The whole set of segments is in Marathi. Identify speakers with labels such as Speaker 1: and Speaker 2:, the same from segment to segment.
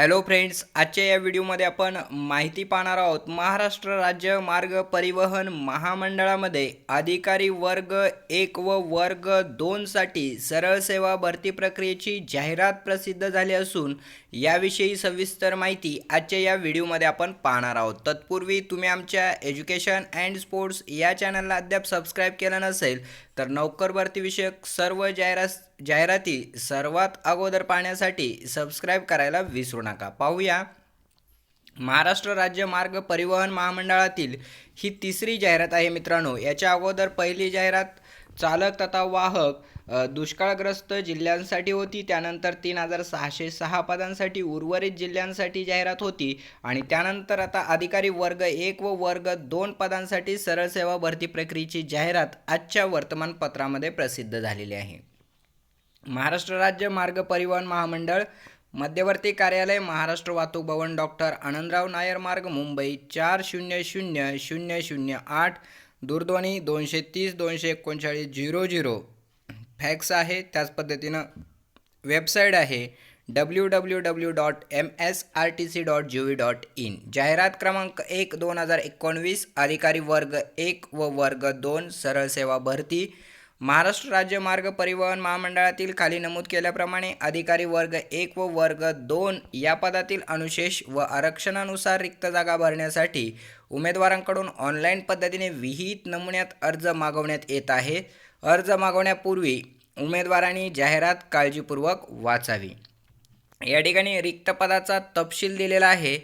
Speaker 1: हॅलो फ्रेंड्स आजच्या या व्हिडिओमध्ये आपण माहिती पाहणार आहोत महाराष्ट्र राज्य मार्ग परिवहन महामंडळामध्ये अधिकारी वर्ग एक व वर्ग दोनसाठी सरळ सेवा भरती प्रक्रियेची जाहिरात प्रसिद्ध झाली असून याविषयी सविस्तर माहिती आजच्या या व्हिडिओमध्ये आपण पाहणार आहोत. तत्पूर्वी तुम्ही आमच्या एज्युकेशन अँड स्पोर्ट्स या चॅनलला अद्याप सबस्क्राईब केलं नसेल तर नोकर भरतीविषयक सर्व जाहिरात जाहिराती सर्वात अगोदर पाहण्यासाठी सबस्क्राईब करायला विसरू नका. पाहूया. महाराष्ट्र राज्य मार्ग परिवहन महामंडळातील ही तिसरी जाहिरात आहे मित्रांनो. याच्या अगोदर पहिली जाहिरात चालक तथा वाहक दुष्काळग्रस्त जिल्ह्यांसाठी होती. त्यानंतर तीन हजार सहाशे सहा पदांसाठी उर्वरित जिल्ह्यांसाठी जाहिरात होती आणि त्यानंतर आता अधिकारी वर्ग एक व वर्ग दोन पदांसाठी सरळ सेवा भरती प्रक्रियेची जाहिरात आजच्या वर्तमानपत्रामध्ये प्रसिद्ध झालेली आहे. महाराष्ट्र राज्य मार्ग परिवहन महामंडळ मध्यवर्ती कार्यालय महाराष्ट्र वाहतूक भवन डॉक्टर आनंदराव नायर मार्ग मुंबई चार शून्य शून्य शून्य शून्य आठ दूरध्वनी दोनशे तीस दोनशे एकोणचाळीस झिरो झिरो. फॅक्स आहे त्याच पद्धतीनं वेबसाईट आहे W W W dot M S R T C dot G V dot in. जाहिरात क्रमांक एक दोन हजार एकोणवीस अधिकारी वर्ग एक व वर्ग दोन सरळ सेवा भरती. महाराष्ट्र राज्य मार्ग परिवहन महामंडळातील खाली नमूद केल्याप्रमाणे अधिकारी वर्ग एक व वर्ग दोन या पदातील अनुशेष व आरक्षणानुसार रिक्त जागा भरण्यासाठी उमेदवारांकडून ऑनलाईन पद्धतीने विहित नमुन्यात अर्ज मागवण्यात येत आहे. अर्ज मागवण्यापूर्वी उमेदवारांनी जाहिरात काळजीपूर्वक वाचावी. या ठिकाणी रिक्त पदाचा तपशील दिलेला आहे.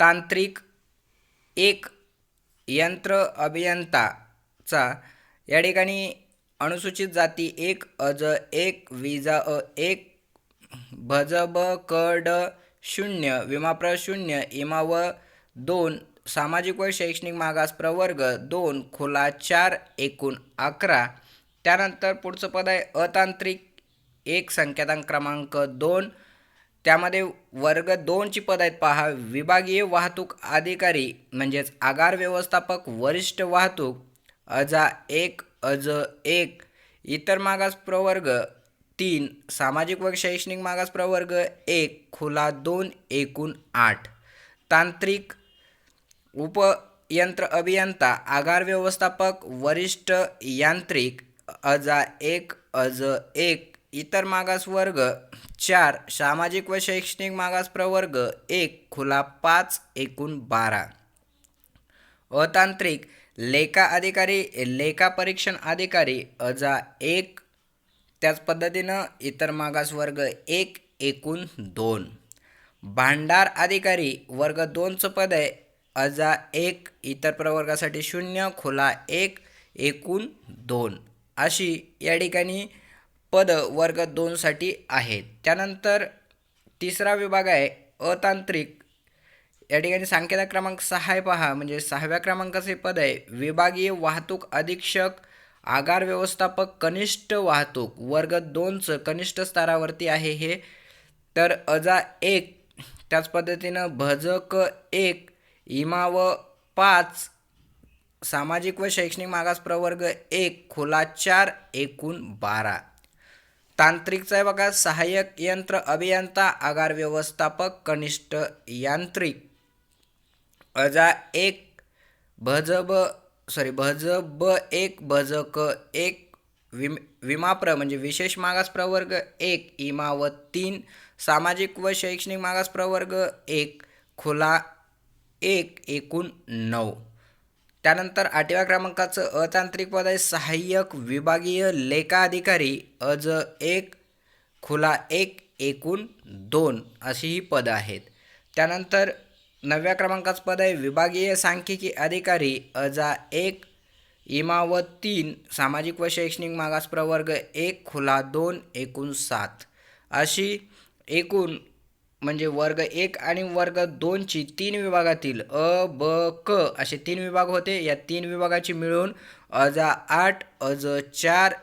Speaker 1: तांत्रिक एक यंत्र अभियंताचा या ठिकाणी अनुसूचित जाती एक अज एक विजा अ एक भजब कड शून्य विमाप्र शून्य व दोन सामाजिक व शैक्षणिक मागास प्रवर्ग दोन खुला चार एकूण अकरा. त्यानंतर पुढचं पद आहे अतांत्रिक एक संकेतांक क्रमांक दोन. त्यामध्ये वर्ग दोनची पद आहेत पहा. विभागीय वाहतूक अधिकारी म्हणजेच आगार व्यवस्थापक वरिष्ठ वाहतूक अजा एक अज एक. इतर मागास प्रवर्ग तीन सामाजिक व शैक्षणिक मागास प्रवर्ग एक खुला दोन एकूण आठ. तांत्रिक उपयंत्र अभियंता आगार व्यवस्थापक वरिष्ठ यांत्रिक अजा एक अज एक. इतर मागास वर्ग चार सामाजिक व शैक्षणिक मागास प्रवर्ग एक खुला पाच एकूण बारा. अतांत्रिक लेखा अधिकारी लेखा परीक्षण अधिकारी अजा एक त्याच पद्धतीनं इतर मागास वर्ग एक एकूण दोन. भांडार अधिकारी वर्ग दोनचं पद आहे. अजा एक इतर प्रवर्गासाठी शून्य खुला एक एकूण दोन. अशी या ठिकाणी पद वर्ग दोनसाठी आहेत. त्यानंतर तिसरा विभाग आहे. अतांत्रिक या ठिकाणी सांकेता क्रमांक सहा आहे पहा. म्हणजे सहाव्या क्रमांकाचे पद आहे विभागीय वाहतूक अधीक्षक आगार व्यवस्थापक कनिष्ठ वाहतूक. वर्ग दोनचं कनिष्ठ स्तरावरती आहे हे. तर अजा एक त्याच पद्धतीनं भजक एक इमाव पाच सामाजिक व शैक्षणिक मागास प्रवर्ग एक खुला चार एकूण बारा. तांत्रिकचा आहे बघा सहाय्यक यंत्र अभियंता आगार व्यवस्थापक कनिष्ठ यांत्रिक. अजा एक भजब सॉरी भजब एक भजक एक विम विमाप्र म्हणजे विशेष मागास प्रवर्ग एक इमा व तीन सामाजिक व शैक्षणिक मागास प्रवर्ग एक खुला एक एकूण नऊ. त्यानंतर आठव्या क्रमांकाचं अतांत्रिक पद आहे सहाय्यक विभागीय लेखा अधिकारी अज एक खुला एक एकूण दोन अशी ही पदं आहेत. त्यानंतर नवव्या क्रमांकाचं पद आहे. विभागीय सांख्यिकी अधिकारी अजा एक इमावत तीन सामाजिक व शैक्षणिक मागास प्रवर्ग एक खुला दोन एकूण सात. अशी एकूण म्हणजे वर्ग एक आणि वर्ग दोनची तीन विभागातील अ ब क असे तीन विभाग होते. या तीन विभागाची मिळून अजा आठ अज चार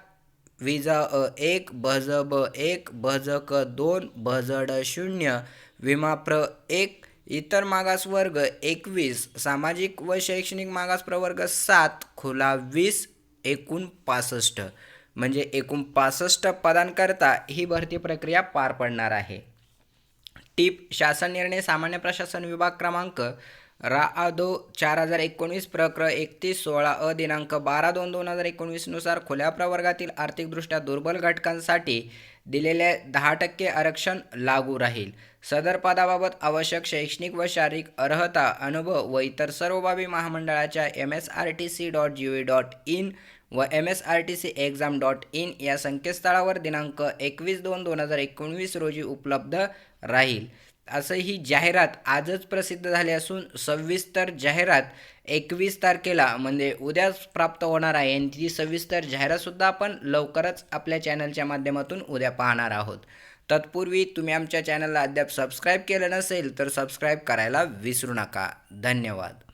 Speaker 1: विजा अ एक भज ब एक भज क दोन भजड शून्य विमा प्र एक इतर मागास वर्ग एकवीस सामाजिक व शैक्षणिक मागास प्रवर्ग सात खुला वीस एकूण पासष्ट. म्हणजे एकूण पासष्ट पदांकरता ही भरती प्रक्रिया पार पडणार आहे. टीप शासन निर्णय सामान्य प्रशासन विभाग क्रमांक रा आ दो चार हजार एकोणीस प्रक्र एकतीस सोळा अ दिनांक बारा दोन दोन हजार एकोणवीसनुसार खुल्या प्रवर्गातील आर्थिकदृष्ट्या दुर्बल घटकांसाठी दिलेले दहा टक्के आरक्षण लागू राहील. सदर पदाबाबत आवश्यक शैक्षणिक व शारीरिक अर्हता अनुभव व इतर सर्व बाबी महामंडळाच्या M S R T C dot G V dot in व M S R T C exam dot in या संकेतस्थळावर दिनांक एकवीस दोन दोन हजार एकोणवीस रोजी उपलब्ध राहील. असं ही जाहिरात आजच प्रसिद्ध झाली असून सविस्तर जाहिरात एकवीस तारखेला म्हणजे उद्याच प्राप्त होणार आहे. आणि ती सविस्तर जाहिरातसुद्धा आपण लवकरच आपल्या चॅनलच्या माध्यमातून उद्या पाहणार आहोत. तत्पूर्वी तुम्ही आमच्या चॅनलला अद्याप सबस्क्राईब केलं नसेल तर सबस्क्राईब करायला विसरू नका. धन्यवाद.